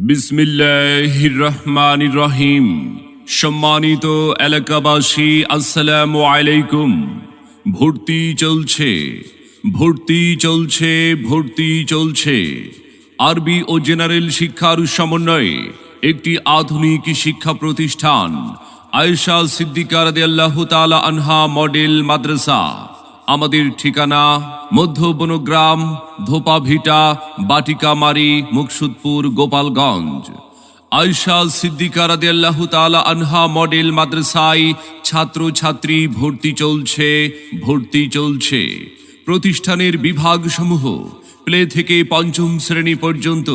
বিসমিল্লাহির রহমানির রহিম সম্মানিত এলাকাবাসী, আসসালামু আলাইকুম। ভর্তি চলছে ভর্তি চলছে ভর্তি চলছে। আরবি ও জেনারেল শিক্ষার সমন্বয়ে একটি আধুনিক শিক্ষা প্রতিষ্ঠান, আয়েশা সিদ্দিকা রাদিয়াল্লাহু তাআলা আনহা মডেল মাদ্রাসা। আমাদের ঠিকানা মধ্য বনগ্রাম ধোপাভিটা, বাটিকামারি, মুকসুদপুর, গোপালগঞ্জ। আয়শা সিদ্দিকা রাদিয়াল্লাহু তাআলা আনহা মডেল মাদ্রাসায় ছাত্র ছাত্রী ভর্তি চলছে ভর্তি চলছে। প্রতিষ্ঠানের বিভাগসমূহ প্লে থেকে পঞ্চম শ্রেণি পর্যন্ত।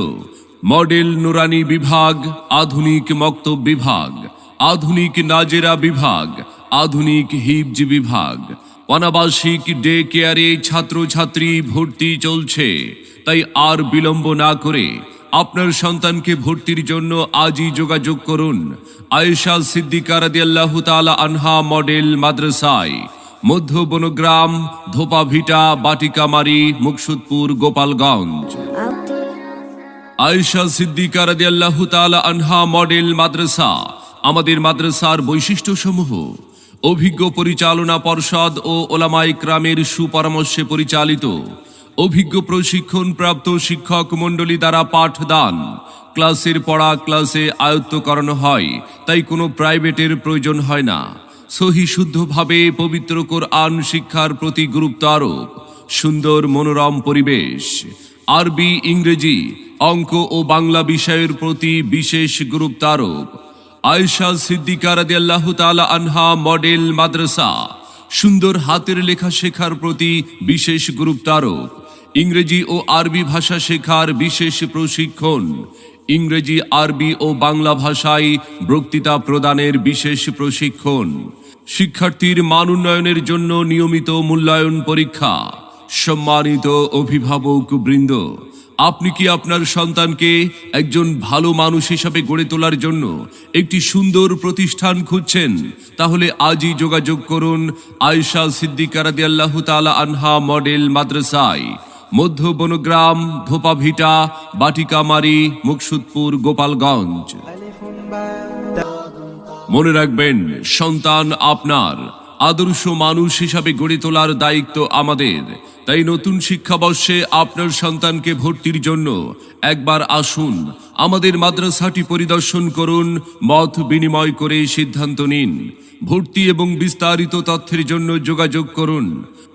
মডেল নুরানি বিভাগ, আধুনিক মক্তব বিভাগ, আধুনিক নাজেরা বিভাগ, আধুনিক হিবজ বিভাগ। অনাবাসিক ডে কেয়ারে ছাত্রছাত্রী ভর্তি চলছে। তাই আর বিলম্ব না করে আপনার সন্তানকে ভর্তির জন্য আজই যোগাযোগ করুন। আয়েশা সিদ্দিকা রাদিয়াল্লাহু তাআলা আনহা মডেল মাদ্রাসায়। মধ্য বনগ্রাম ধোপাভিটা, বাটিকামারি, মুকসুদপুর, গোপালগঞ্জ। আয়েশা সিদ্দিকা রাদিয়াল্লাহু তাআলা আনহা মডেল মাদ্রাসা। আমাদের মাদ্রাসার বৈশিষ্ট্যসমূহ। অভিজ্ঞ পরিচালনা পর্ষদ ও ওলামাই ক্রামের সুপরামর্শে পরিচালিত অভিজ্ঞ প্রশিক্ষণ প্রাপ্ত শিক্ষক মণ্ডলী দ্বারা পাঠদান। ক্লাসের পড়া ক্লাসে আয়ত্ত করানো হয়, তাই কোনো প্রাইভেটের প্রয়োজন হয় না। সহি শুদ্ধভাবে পবিত্র কোরআন শিক্ষার প্রতি গুরুত্ব আরোপ। সুন্দর মনোরম পরিবেশ। আরবি, ইংরেজি, অঙ্ক ও বাংলা বিষয়ের প্রতি বিশেষ গুরুত্ব আরোপ। আয়েশা সিদ্দিকা রাদিয়াল্লাহু তাআলা আনহা মডেল মাদ্রাসা, সুন্দর হাতের লেখা শেখার প্রতি বিশেষ গুরুত্ব আরোপ। ইংরেজি ও আরবি ভাষা শেখার বিশেষ প্রশিক্ষণ। ইংরেজি, আরবি ও বাংলা ভাষায় বক্তৃতা প্রদানের বিশেষ প্রশিক্ষণ। শিক্ষার্থীর মান উন্নয়নের জন্য নিয়মিত মূল্যায়ন পরীক্ষা। সম্মানিত অভিভাবক বৃন্দ আপনি কি আপনার সন্তানকে একজন ভালো মানুষ হিসাবে গড়ে তোলার জন্য একটি সুন্দর প্রতিষ্ঠান খুঁজছেন? তাহলে আজই যোগাযোগ করুন আয়শা সিদ্দিকা রাদিয়াল্লাহু তাআলা আনহা মডেল মাদ্রাসায়। মধ্য বনগ্রাম ধোপাভিটা বাটিকামারি, মুকসুদপুর, গোপালগঞ্জ। মনে রাখবেন, সন্তান আপনার। আদর্শ মানুষ হিসাবে গড়ে তোলার দায়িত্ব আমাদের। তাই নতুন শিক্ষাবর্ষে আপনার সন্তানকে ভর্তির জন্য একবার আসুন, আমাদের মাদ্রাসাটি পরিদর্শন করুন, মত বিনিময় করে সিদ্ধান্ত নিন, ভর্তি এবং বিস্তারিত তথ্যের জন্য যোগাযোগ করুন।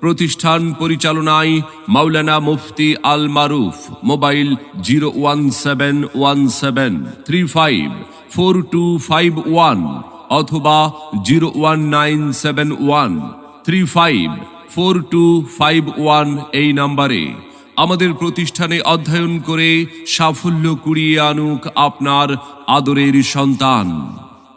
প্রতিষ্ঠান পরিচালনায় Maulana Mufti Al Maruf mobile zero one seven one seven three five four two five one. অথবা zero one nine seven one three five four two five one এই নাম্বারে আমাদের প্রতিষ্ঠানে অধ্যয়ন করে সাফল্য কুড়িয়ে আনুক আপনার আদরের সন্তান।